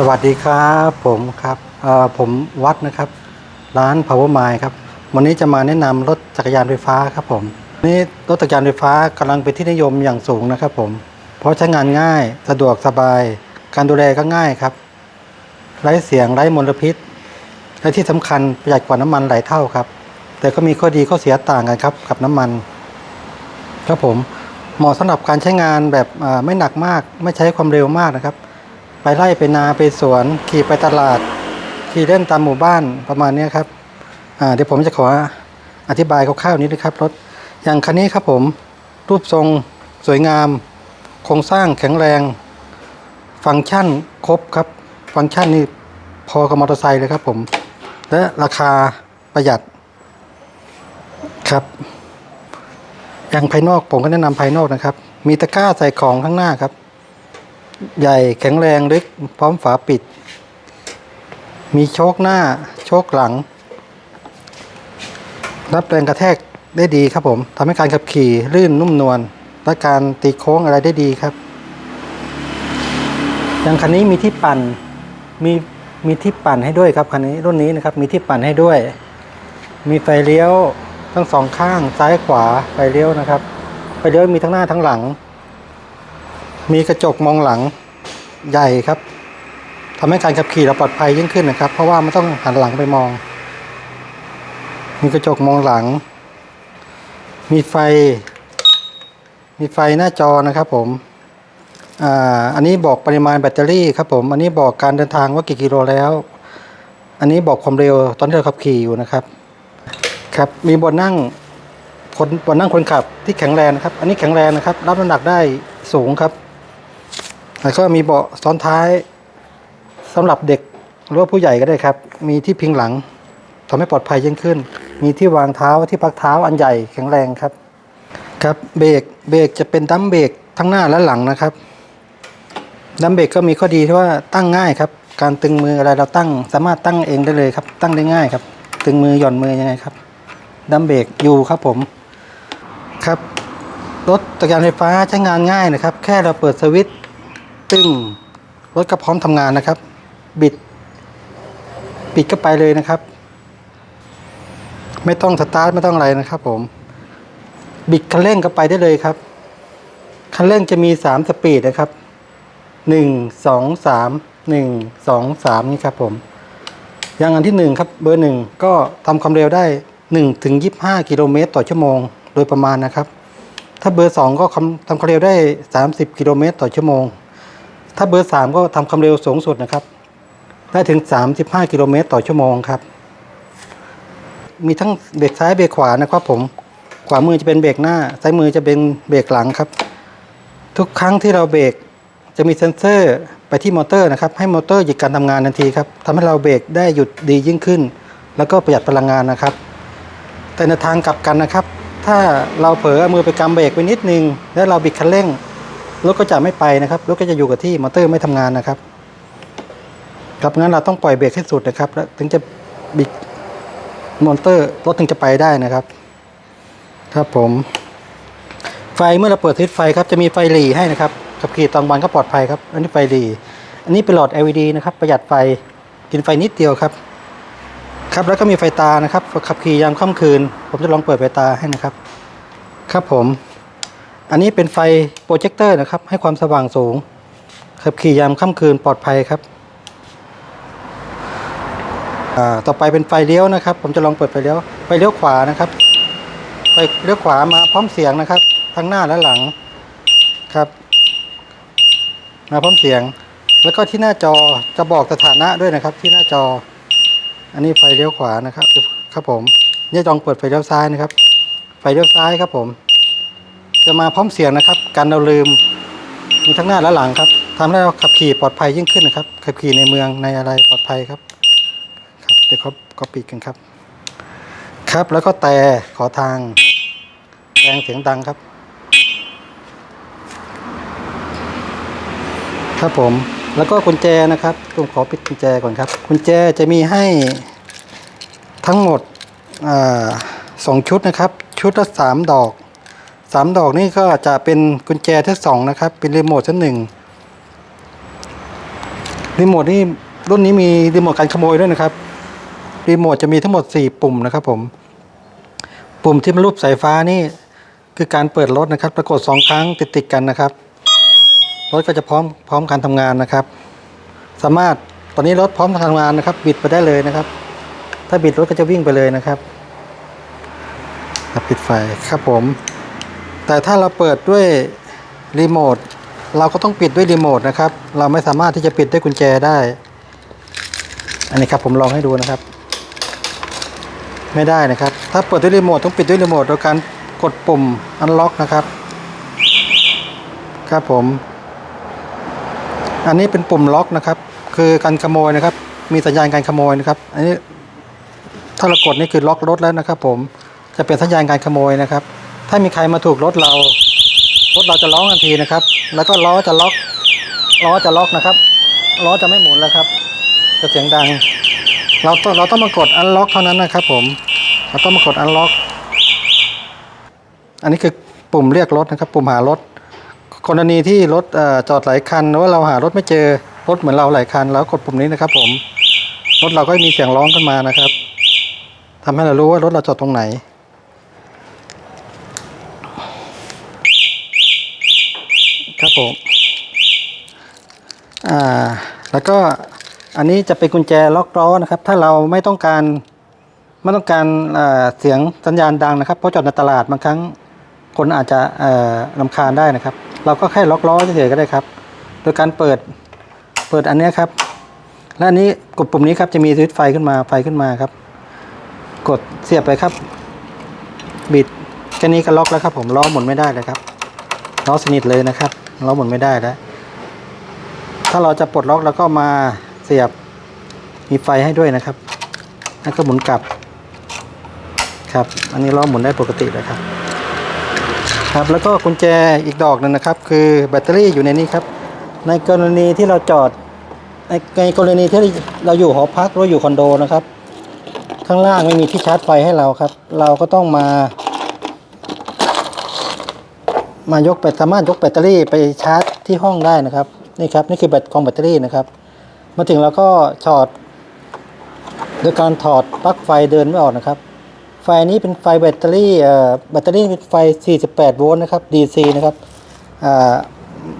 สวัสดีครับผมครับผมวัดนะครับ ร้าน Power m i ครับ วันนี้จะมาแนะนำรถจักรยานไฟฟ้าครับผมนี่รถจักรยานไฟฟ้ากำลังเป็นที่นิยมอย่างสูงนะครับผม เพราะใช้งานง่ายสะดวกสบาย การดูแลก็ง่ายครับไร้เสียงไร้มลพิษ และที่สำคัญประหยัดกว่าน้ำมันหลายเท่าครับ แต่ก็มีข้อดีข้อเสียต่างกันครับกับน้ำมัน ครับผมเหมาะสำหรับการใช้งานแบบไม่หนักมาก ไม่ใช้ความเร็วมากนะครับ ไปไล่ไปนาไปสวน ขี่ไปตลาด ขี่เล่นตามหมู่บ้านประมาณนี้ครับเดี๋ยวผมจะขออธิบายคร่าวๆนี้นะครับรถอย่างคันนี้ครับผมรูปทรงสวยงาม โครงสร้างแข็งแรง ฟังก์ชันครบครับ ฟังก์ชันนี่พอกับมอเตอร์ไซค์เลยครับผม และราคาประหยัดครับ อย่างภายนอกผมก็แนะนำภายนอกนะครับ มีตะกร้าใส่ของข้างหน้าครับ ใหญ่แข็งแรงลึกพร้อมฝาปิด มีโชคหน้าโชคหลัง รับแรงกระแทกได้ดีครับผมทำให้การขับขี่ลื่นนุ่มนวลและการตีโค้งอะไรได้ดีครับอย่างคันนี้มีที่ปั่นมีมีที่ปั่นให้ด้วยครับคันนี้รุ่นนี้นะครับมีที่ปั่นให้ด้วย มีไฟเลี้ยวทั้งสองข้างซ้ายขวาไฟเลี้ยวนะครับ ไฟเลี้ยวมีทั้งหน้าทั้งหลัง มีกระจกมองหลังใหญ่ครับทำให้การขับขี่เราปลอดภัยยิ่งขึ้นนะครับ เพราะว่ามันต้องหันหลังไปมอง มีกระจกมองหลัง มีไฟ มีไฟหน้าจอนะครับผมอ่าอันนี้บอกปริมาณแบตเตอรี่ครับผม อันนี้บอกการเดินทางว่ากี่กิโลแล้ว อันนี้บอกความเร็วตอนที่เราขับขี่อยู่นะครับ ครับ มีเบนนั่งคนบนนั่งคนขับที่แข็งแรงนะครับ อันนี้แข็งแรงนะครับ รับน้ำหนักได้สูงครับ แล้วก็มีเบาะซ้อนท้ายสำหรับเด็กหรือว่าผู้ใหญ่ก็ได้ครับ มีที่พิงหลังทำให้ปลอดภัยยิ่งขึ้น มีที่วางเท้าที่พักเท้าอันใหญ่แข็งแรงครับ ครับเบรกเบรกจะเป็นดัมเบรกทั้งหน้าและหลังนะครับดัมเบรกก็มีข้อดีที่ว่าตั้งง่ายครับ การตึงมืออะไรเราตั้งสามารถตั้งเองได้เลยครับ ตั้งได้ง่ายครับ ตึงมือหย่อนมือยังไงครับดัมเบรกอยู่ครับผมครับรถจักรยานไฟฟ้าใช้งานง่ายนะครับ แค่เราเปิดสวิตช์ ตึ้งรถก็พร้อมทำงานนะครับ บิด ปิดก็ไปเลยนะครับ ไม่ต้องสตาร์ทไม่ต้องอะไรนะครับผม บิดคันเร่งก็ไปได้เลยครับ คันเร่งจะมีสามสปีดนะครับหนึ่งสองสามหนึ่งสองสามนี่ครับผม อย่างอันที่หนึ่งครับเบอร์หนึ่งก็ทำความเร็วได้หนึ่งถึงยี่ห้ากิโลเมตรต่อชั่วโมง โดยประมาณนะครับ ถ้าเบอร์สองก็ทำทำความเร็วได้สามสิบกิโลเมตรต่อชั่วโมง ถ้าเบอร์สามก็ทำความเร็วสูงสุดนะครับ ได้ถึงสามสิบห้ากิโลเมตรต่อชั่วโมงครับ มีทั้งเบรกซ้ายเบรกขวานะครับผม ขวามือจะเป็นเบรกหน้า ซ้ายมือจะเป็นเบรกหลังครับ ทุกครั้งที่เราเบรกจะมีเซ็นเซอร์ไปที่มอเตอร์นะครับ ให้มอเตอร์หยุดการทำงานทันทีครับทำให้เราเบรกได้หยุดดียิ่งขึ้น แล้วก็ประหยัดพลังงานนะครับ แต่ในทางกลับกันนะครับ ถ้าเราเผลอเอามือไปกำเบรกไปนิดนึง แล้วเราบิดคันเร่ง รถก็จะไม่ไปนะครับรถก็จะอยู่กับที่มอเตอร์ไม่ทำงานนะครับครับงั้นเราต้องปล่อยเบรกให้สุดนะครับ แล้วถึงจะบิดมอเตอร์รถถึงจะไปได้นะครับ ครับผม ไฟเมื่อเราเปิดสวิตช์ไฟครับจะมีไฟหลีให้นะครับขับขี่ตอนวันก็ปลอดภัยครับ อันนี้ไฟหลีอันนี้เป็นหลอด LED นะครับ ประหยัดไฟกินไฟนิดเดียวครับ ครับแล้วก็มีไฟตานะครับขับขี่ยามค่ำคืน ผมจะลองเปิดไฟตาให้นะครับ ครับผม อันนี้เป็นไฟโปรเจคเตอร์นะครับ ให้ความสว่างสูงขับขี่ยามค่ำคืนปลอดภัยครับต่อไปเป็นไฟเลี้ยวนะครับ ผมจะลองเปิดไฟเลี้ยวไฟเลี้ยวขวานะครับไฟเลี้ยวขวามาพร้อมเสียงนะครับ ทั้งหน้าและหลังครับมาพร้อมเสียง แล้วก็ที่หน้าจอจะบอกสถานะด้วยนะครับ ที่หน้าจอ อันนี้ไฟเลี้ยวขวานะครับ ครับผมเนี่ยลองเปิดไฟเลี้ยวซ้ายนะครับ ไฟเลี้ยวซ้ายครับผม จะมาพร้อมเสียงนะครับกันเราลืมมีทั้งหน้าและหลังครับทำให้เราขับขี่ปลอดภัยยิ่งขึ้นนะครับขับขี่ในเมืองในอะไรปลอดภัยครับครับเดี๋ยวเขาก็ปิดกันครับ ครับแล้วก็แต่ขอทางแรงเสียงดังครับ ครับผมแล้วก็กุญแจนะครับผมขอปิดกุญแจก่อนครับกุญแจจะมีให้ทั้งหมดอสองชุดนะครับ ชุดละสามดอก สามดอกนี่ก็จะเป็นกุญแจทั้งสองนะครับ เป็นรีโมทชั้นหนึ่งรีโมทนี่รุ่นนี้มีรีโมทการขโมยด้วยนะครับรีโมทจะมีทั้งหมด 4 ปุ่มนะครับผม ปุ่มที่เป็นรูปสายฟ้านี่คือการเปิดรถนะครับปรากฏสองครั้งติดติดๆกันนะครับรถก็จะพร้อมพร้อมการทำงานนะครับ สามารถตอนนี้รถพร้อมทำงานนะครับ บิดไปได้เลยนะครับ ถ้าบิดรถก็จะวิ่งไปเลยนะครับปิดไฟครับผม แต่ถ้าเราเปิดด้วยรีโมทเราก็ต้องปิดด้วยรีโมทนะครับ เราไม่สามารถที่จะปิดด้วยกุญแจได้ อันนี้ครับผมลองให้ดูนะครับ ไม่ได้นะครับ ถ้าเปิดด้วยรีโมทต้องปิดด้วยรีโมทโดยการกดปุ่มอันล็อกนะครับ ครับผม อันนี้เป็นปุ่มล็อกนะครับ คือการขโมยนะครับ มีสัญญาณการขโมยนะครับ อันนี้ถ้าเรากดนี่คือล็อกรถแล้วนะครับ ผม จะเป็นสัญญาณการขโมยนะครับ ถ้ามีใครมาถูกรถเรา รถเราจะร้องทันทีนะครับ แล้วก็ล้อจะล็อก ล้อจะล็อกนะครับ ล้อจะไม่หมุนแล้วครับ จะเสียงดัง เราต้องเราต้องมากดอันล็อกเท่านั้นนะครับ ผม เราต้องมากดอันล็อก อันนี้คือปุ่มเรียกรถนะครับ ปุ่มหารถกรณีที่รถอจอดหลายคันหรือว่าเราหารถไม่เจอรถเหมือนเราหลายคันแล้วกดปุ่มนี้นะครับ ผมรถเราก็มีเสียงร้องขึ้นมานะครับทำให้เรารู้ว่ารถเราจอดตรงไหน ครับ ผมอ่าแล้วก็อันนี้จะเป็นกุญแจล็อกล้อนะครับ ถ้าเราไม่ต้องการไม่ต้องการเสียงสัญญาณดังนะครับเพราะจอดในตลาดบางครั้งคนอาจจะเอ่อรำคาญได้นะครับ เราก็แค่ล็อกล้อเฉยๆก็ได้ครับ โดยการเปิดเปิดอันนี้ครับ และอันนี้กดปุ่มนี้ครับจะมีสวิตช์ไฟขึ้นมาไฟขึ้นมาครับ กดเสียบไปครับ บิดแค่นี้ก็ล็อกแล้วครับ ผมล้อหมุนไม่ได้เลยครับล้อสนิทเลยนะครับ ล้อหมุนไม่ได้แล้ว ถ้าเราจะปลดล็อกแล้วก็มาเสียบมีไฟให้ด้วยนะครับแล้วก็หมุนกลับ ครับ อันนี้ล้อหมุนได้ปกติเลยครับครับแล้วก็กุญแจอีกดอกหนึ่งนะครับ คือแบตเตอรี่อยู่ในนี้ครับ ในกรณีที่เราจอด ในในกรณีที่เราอยู่หอพักหรืออยู่คอนโดนะครับ ข้างล่างไม่มีที่ชาร์จไฟให้เราครับ เราก็ต้องมา มายกแบตสามารถยกแบตเตอรี่ไปชาร์จที่ห้องได้นะครับนี่ครับนี่คือแบตกองแบตเตอรี่นะครับ มาถึงเราก็ถอด โดยการถอดปลั๊กไฟเดินไม่ออกนะครับ ไฟนี้เป็นไฟแบตเตอรี่แบตเตอรี่เป็นไฟ 48 โวลต์นะครับ DC นะครับ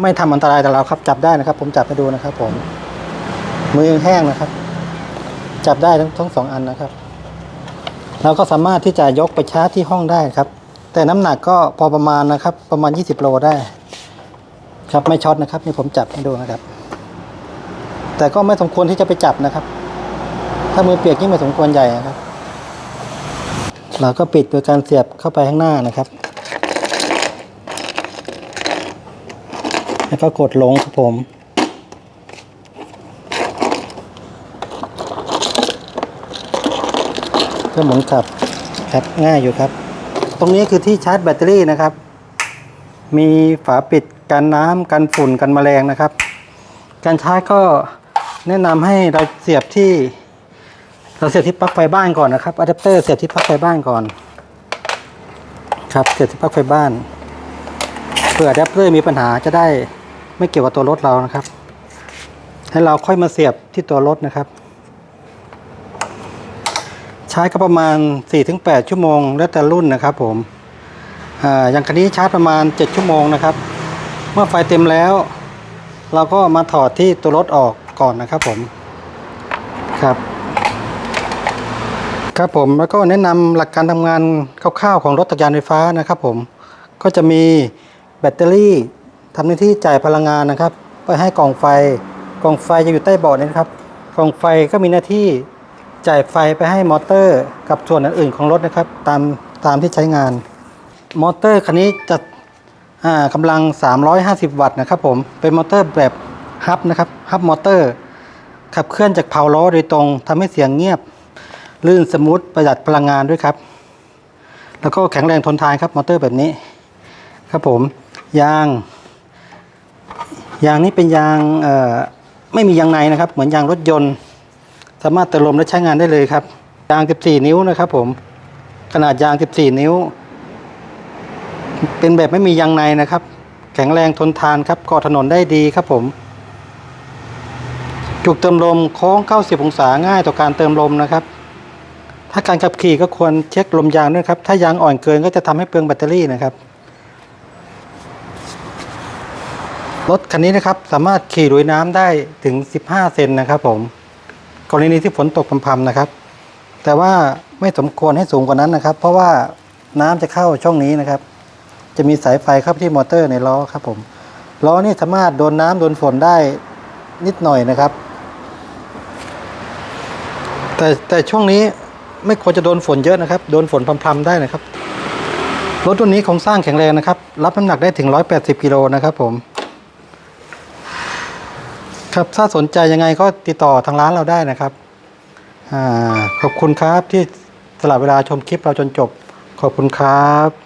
ไม่ทำอันตรายต่อเราครับ จับได้นะครับ ผมจับให้ดูนะครับ ผม มือยังแห้งนะครับ จับได้ทั้งทั้งสองอันนะครับ เราก็สามารถที่จะยกไปชาร์จที่ห้องได้ครับ แต่น้ำหนักก็พอประมาณนะครับ ประมาณ 20 โลได้ ครับไม่ช็อตนะครับนี่ผมจับให้ดูนะครับ แต่ก็ไม่สมควรที่จะไปจับนะครับ ถ้ามือเปียกยิ่งไม่สมควรใหญ่นะครับ เราก็ปิดโดยการเสียบเข้าไปข้างหน้านะครับแล้วก็กดลงครับผมเพื่อหมุนกลับครับง่ายอยู่ครับ ตรงนี้คือที่ชาร์จแบตเตอรี่นะครับ มีฝาปิดกันน้ำกันฝุ่นกันแมลงนะครับ การชาร์จก็แนะนำให้เราเสียบที่ เราเสียบที่ปลั๊กไฟบ้านก่อนนะครับอะแดปเตอร์เสียบที่ปลั๊กไฟบ้านก่อน ครับเสียบที่ปลั๊กไฟบ้านเผื่ออะแดปเตอร์มีปัญหาจะได้ไม่เกี่ยวกับตัวรถเรานะครับ ให้เราค่อยมาเสียบที่ตัวรถนะครับ ช้ก็ประมาณ 4-8 ชั่วโมง แล้วแต่รุ่นนะครับผมอ่าอย่างคันนี้ชาร์จประมาณ 7 ชั่วโมงนะครับ เมื่อไฟเต็มแล้ว เราก็มาถอดที่ตัวรถออกก่อนนะครับผมครับครับผมแล้วก็แนะนำหลักการทำงานคร่าวๆของรถจักรยานไฟฟ้านะครับผมก็จะมีแบตเตอรี่ทำหน้าที่จ่ายพลังงานนะครับ ไปให้กล่องไฟกล่องไฟจะอยู่ใต้เบาะนี่นะครับกล่องไฟก็มีหน้าที่ จ่ายไฟไปให้มอเตอร์กับส่วนอื่นๆของรถนะครับ ตามตามที่ใช้งาน มอเตอร์คันนี้จะอ่ากำลัง 350 วัตต์นะครับผมเป็นมอเตอร์แบบฮับนะครับฮับมอเตอร์ขับเคลื่อนจากเพาล้อโดยตรงทำให้เสียงเงียบ ลื่นสมูทประหยัดพลังงานด้วยครับ แล้วก็แข็งแรงทนทานครับมอเตอร์แบบนี้ ครับผมยางยางนี้เป็นยางเอ่อไม่มียางในนะครับ เหมือนยางรถยนต์ สามารถเติมลมและใช้งานได้เลยครับ ยาง 14 นิ้วนะครับผม ขนาดยาง 14 นิ้ว เป็นแบบไม่มียางในนะครับ แข็งแรงทนทานครับเกาะถนนได้ดีครับผม จุกเติมลมโค้ง 90 องศาง่ายต่อการเติมลมนะครับ ถ้าการขับขี่ก็ควรเช็คลมยางด้วยครับ ถ้ายางอ่อนเกินก็จะทำให้เปลืองแบตเตอรี่นะครับรถคันนี้นะครับสามารถขี่ลุยน้ำได้ถึง 15 เซนนะครับผม กรณีที่ฝนตกพรำๆนะครับ แต่ว่าไม่สมควรให้สูงกว่านั้นนะครับ เพราะว่าน้ำจะเข้าช่องนี้นะครับ จะมีสายไฟเข้าที่มอเตอร์ในล้อครับผมล้อนี่สามารถโดนน้ำโดนฝนได้นิดหน่อยนะครับ แต่แต่ช่วงนี้ไม่ควรจะโดนฝนเยอะนะครับ โดนฝนพรำๆได้นะครับ รถตัวนี้โครงสร้างแข็งแรงนะครับ รับน้ำหนักได้ถึง 180 กิโลนะครับผม ครับถ้าสนใจยังไงก็ติดต่อทางร้านเราได้นะครับอขอบคุณครับที่สละเวลาชมคลิปเราจนจบ ขอบคุณครับ